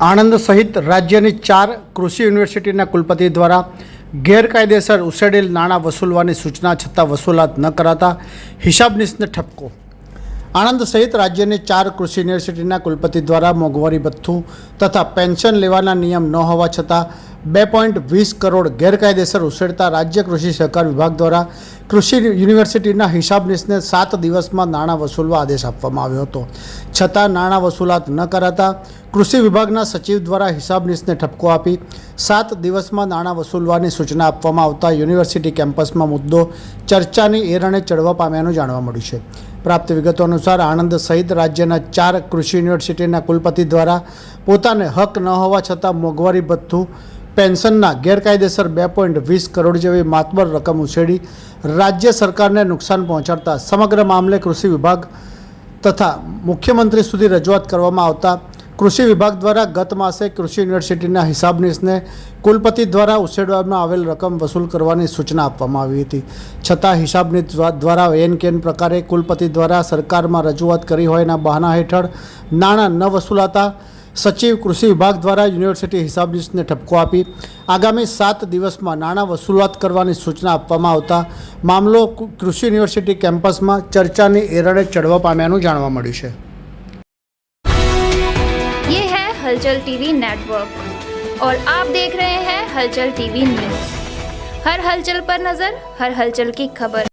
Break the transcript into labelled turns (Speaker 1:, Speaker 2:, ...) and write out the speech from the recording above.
Speaker 1: આણંદ સહિત રાજ્યની ચાર કૃષિ યુનિવર્સિટીના કુલપતિ દ્વારા ગેરકાયદેસર ઉછેડેલ નાણાં વસૂલવાની સૂચના છતાં વસૂલાત ન કરાતા હિસાબનીશને ઠપકો. આણંદ સહિત રાજ્યની ચાર કૃષિ યુનિવર્સિટીના કુલપતિ દ્વારા મોંઘવારી ભથ્થું તથા પેન્શન લેવાના નિયમ ન હોવા છતાં બે પોઈન્ટ વીસ કરોડ ગેરકાયદેસર ઉછેડતા રાજ્ય કૃષિ સહકાર વિભાગ દ્વારા કૃષિ યુનિવર્સિટીના હિસાબનીસને સાત દિવસમાં નાણાં વસૂલવા આદેશ આપવામાં આવ્યો હતો. છતાં નાણાં વસૂલાત ન કરાતા કૃષિ વિભાગના સચિવ દ્વારા હિસાબનીસને ઠપકો આપી સાત દિવસમાં નાણાં વસૂલવાની સૂચના આપવામાં આવતા યુનિવર્સિટી કેમ્પસમાં મુદ્દો ચર્ચાની એરણે ચડવા પામ્યાનું જાણવા મળ્યું છે. પ્રાપ્ત વિગતો અનુસાર આણંદ સહિત રાજ્યના ચાર કૃષિ યુનિવર્સિટીના કુલપતિ દ્વારા પોતાને હક ન હોવા છતાં મોંઘવારી ભથ્થું પેન્શનના ગેરકાયદેસર બે પોઈન્ટ વીસ કરોડ જેવી માતબર રકમ ઉછેડી રાજ્ય સરકારને નુકસાન પહોંચાડતા સમગ્ર મામલે કૃષિ વિભાગ તથા મુખ્યમંત્રી સુધી રજૂઆત કરવામાં આવતા કૃષિ વિભાગ દ્વારા ગત માસે કૃષિ યુનિવર્સિટીના હિસાબનીશને કુલપતિ દ્વારા ઉછેડવામાં આવેલ રકમ વસૂલ કરવાની સૂચના આપવામાં આવી હતી. છતાં હિસાબનીશ દ્વારા એન કેન પ્રકારે કુલપતિ દ્વારા સરકારમાં રજૂઆત કરી હોયના બહાના હેઠળ નાણાં ન વસૂલાતા સચિવ કૃષિ વિભાગ દ્વારા યુનિવર્સિટી હિસાબનીશને ઠપકો આપી આગામી સાત દિવસમાં નાણાં વસૂલાત કરવાની સૂચના આપવામાં આવતા મામલો કુ- કૃષિ યુનિવર્સિટી કેમ્પસમાં ચર્ચાની એરડે ચડવા પામ્યાનું જાણવા મળ્યું છે
Speaker 2: ये है हलचल टीवी नेटवर्क और आप देख रहे हैं हलचल टीवी न्यूज हर हलचल पर नजर हर हलचल की खबर